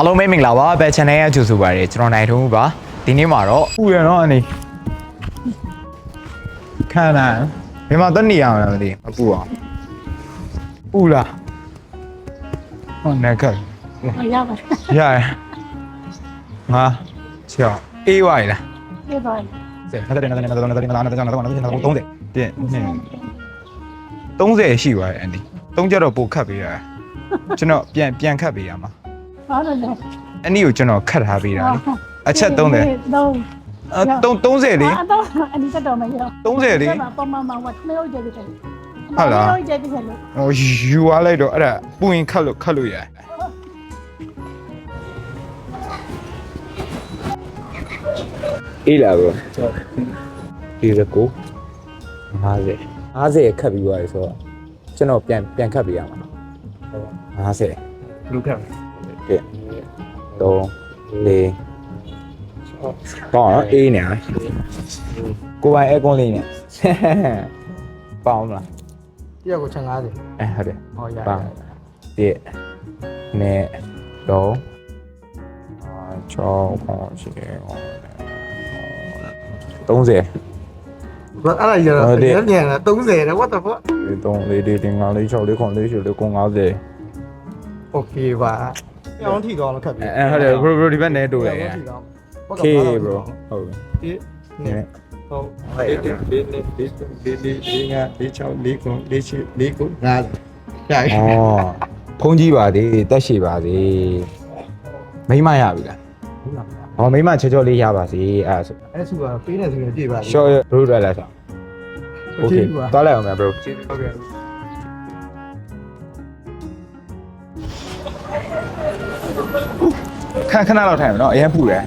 အားလုံးပဲမင်္ဂလာပါဘယ် channel ရဲ့ကြိုဆိုပါရစေကျွန်တော်နိုင်ထုံးဦးပါဒီနေ့မှာတော့ဥရတော့အနေခါနာဘယ်မှာတက်နေရမှာမသိမပူအောင်ဥလားဟောနေကတ်ရပါရရငါချောအေးဝိုင်လားအေးဝိုင်စက်နေတဲ့နေတဲ့နေတဲ့နေတဲ့နေတဲ့နေတဲ့နေတဲ့နေတဲ့30တင်30ရှိပါတယ်အန်ဒီ3ကြတော့ပို့ခတ်ပေးရတယ်ကျွန်တော်ပြန်ပြန်ခတ်ပေးရမှာ ဘာလို့လဲအနီကိုကျွန်တော်ခတ်ထားပေးတာလေအချက်30အဲသုံး30လေအတော့အနီချက်တော့မရ30လေပုံမှန်မှန်ဝတ်မရောကြည့်တယ်ဟုတ်လားဟုတ်ကြည့်တယ်လို့ဟိုယူသွားလိုက်တော့အဲ့ဒါပွင့်ခတ်လို့ခတ်လို့ရတယ်အေးလာဘရောဒီရကို50 50ခတ်ပြီးသွားပြီဆိုတော့ကျွန်တော်ပြန်ပြန်ခတ်ပေးရမှာနော်50ဘယ်လိုခတ်လဲ 1 2 3ပေါ့နော်အေးနေလားကိုပိုင်အဲကွန်လေးနဲ့ပေါင်းမလားတယောက်ကို150အဲဟုတ်တယ်ဟောရရ1 2 3 6 7 8 9 10 30 Vâng, cái này giờ là tiền tiền là 30 đó, what the fuck? 3 4 5 6 7 8 9 10 50 โอเคပါ။ပြောင်းထီတော့လောက်ခက်ပြီအဲဟုတ်တယ် bro bro ဒီဘက်နဲ့တိုးတယ် OK bro ဟုတ်ပြီ။ဒီဟုတ်အဲ့ဒီဒီဒီဒီဒီဒီငါဒီချောင်းလေးကိုလေးချေလေးကိုငါရိုက်ဩဖုန်းကြီးပါသေးတက်ရှိပါသေးမိမရပြီလားဟောမိမချောချောလေးရပါစေအဲ့ဆိုအဲ့ဆိုကပေးနေဆိုရင်ပြေးပါ short bro ရလာဆောင် OK သွားလိုက်အောင်မယ် bro ဟုတ်ကဲ့ ခဏခဏတော့ထိုင်မယ်နော်အရင်ပူတယ်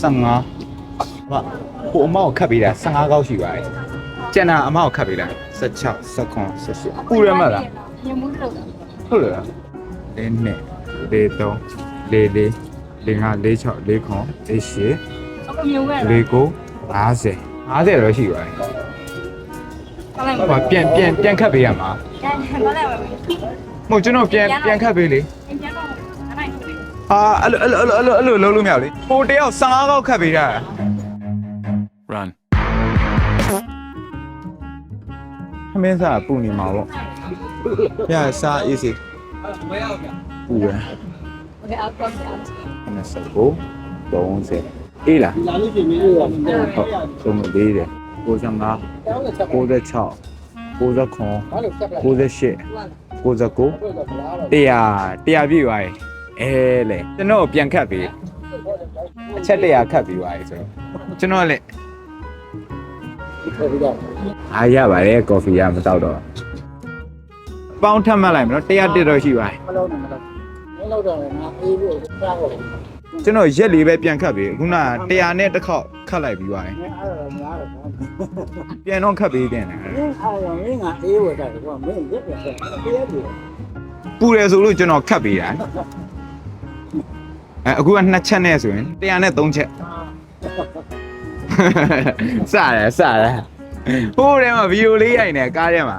ဆမ်ငါမဟိုအမောက်ခတ်ပေးတာ15ကောက်ရှိပါတယ်ကျန်တာအမောက်ခတ်ပေးတာ16 19 18ပူရမလားညမှုလို့ဟုတ်လားလဲနဲ့လေတော့လေလေး 45 46 48 အခုမျိုးပဲလား49 50 50တော့ရှိပါတယ်ဘာလဲဘာပြန်ပြန်ပြန်ခတ်ပေးရမှာဘာလဲဘာလဲမဟုတ်ကျွန်တော်ပြန်ပြန်ခတ်ပေးလေပြန်တော့အနိုင်ပေးအာအဲ့လိုအဲ့လိုအဲ့လိုအဲ့လိုလုံးလို့မရဘူးလေဟိုတယောက်15ကောက်ခတ်ပေးတာ run မင်းစားပူနေမှာပေါ့။ပြစားအေးစေ။မရောက်ဘူး။ပူရ။ Okay, I'll cross it out. 29 30အေးလားလာလို့ပြင်မင်းရောဟုတ်ဆုံးမသေးတယ်65 တောင်းတဲ့ချက်ပေါ့96 99 ဘာလို့ဆက်ပလိုက်98 99 ဘယ်လိုလဲတရာတရာပြည့်သွားရင်အဲလေကျွန်တော်ပြန်ခတ်ပြီးအချက်တရာခတ်ပြီးသွားပြီဆိုတော့ကျွန်တော်လည်းဟုတ်ကဲ့အားရပါတယ်ကော်ဖီကမတော့တော့ပေါင်းထပ်မှတ်လိုက်မယ်နော်တရာတက်တော့ရှိပါတယ်မလုံးနဲ့မလုံး လောက်တော့ငါအေးဖို့ကြားဖို့ကျွန်တော်ရက်လေးပဲပြန်ခတ်ပြီခုန100နဲ့တစ်ခေါက်ခတ်လိုက်ပြီးပါတယ်ငါအဲ့ဒါငါတော့ပြန်တော့ခတ်ပေးပြန်တယ်မင်းအားလုံးမင်းငါအေးဖို့တာကွာမင်းရက်ပြန်ခတ်ပေးရတယ်ပူတယ်ဆိုလို့ကျွန်တော်ခတ်ပေးတာအဲအခုက2ချက်နဲ့ဆိုရင်100နဲ့3ချက်စရဲစရဲဟိုးထဲမှာဗီဒီယိုလေးရိုက်နေကားထဲမှာ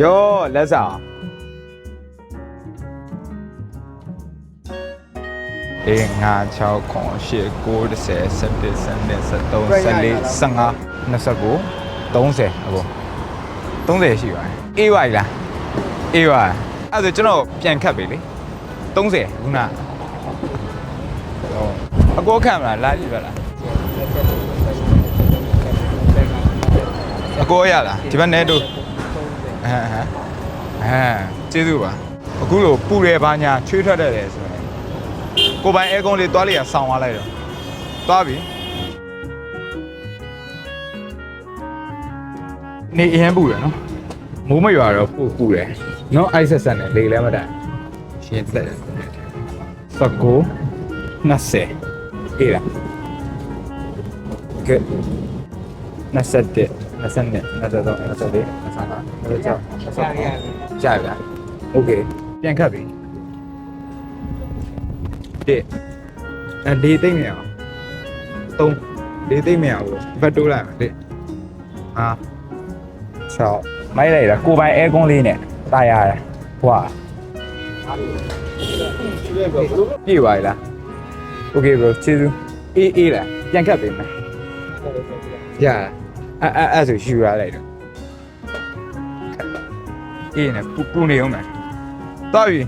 ရောလက်ဆောင် 5 6 8 9 10 11 12 13 14 15 29 30အကုန်30ရှိပါတယ်အေးပါလားအေးပါအဲ့ဒါကျွန်တော်ပြန်ခတ်ပြီလေ30ခုနအကောခံမလားလာကြည့်ပါလားအကောရလားဒီဘက်နဲ့တို့ဟမ်ဟမ်ဟမ်ကျေးဇူးပါအခုလိုပူတယ်ပါညာချွေးထွက်တယ်လေဆို ကိုပိုင်အဲကုန်းလေးသွားလိုက်ရဆောင်းသွားလိုက်တော့သွားပြီနေအရင်ပူရနော်မိုးမရွာတော့ပူပူတယ်နော်အိုက်ဆက်ဆက်နဲ့လေလည်းမတိုင်ရှင်းသက်စကူ20အေးလားကဲ27 22 23 24 25 26 27ကြာပြီโอเคပြန်ခတ်ပြီ တစ်အဲလေးသိမ့်မရအောင်သုံးလေးသိမ့်မရဘူးဘတ်တိုးလိုက်မယ်တစ်ဟာဆောက်မိုက်လိုက်တာကိုပိုင်အဲကွန်းလေးနဲ့တာရတယ်ဟွာပြေပါလားโอเค bro ကျေးဇူးအေးအေးလားပြန်ခတ်ပေးမယ်ရအဲ့အဲ့အဲ့ဆိုယူရလိုက်တော့အေးနဲ့ပူပူနေအောင်မယ်တော်ပြီ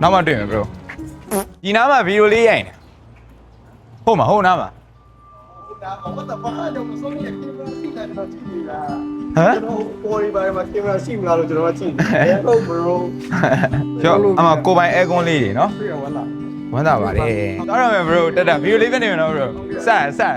နောက်မှတွေ့မယ် bro ဒီနားမှာဗီဒီယိုလေးရိုက်နေဟုတ်မှာဟုတ်နားမှာဒါကဘာတော့ဘာတော့မဆုံးရခင်ဗျာရှိတယ်တော့ကြည့်နေတာဟမ်ကျွန်တော်ပေါ်ရီပိုင်းမှာကင်မရာရှိမလားလို့ကျွန်တော်ကကြည့်နေတယ်ဟုတ် bro ကျော်အမကိုပိုင်အဲကွန်လေးတွေနော်ပြရဝလားဝမ်းသာပါလေတော်ရမယ် bro တက်တာဗီဒီယိုလေးပဲနေမယ်နော် bro စရစရ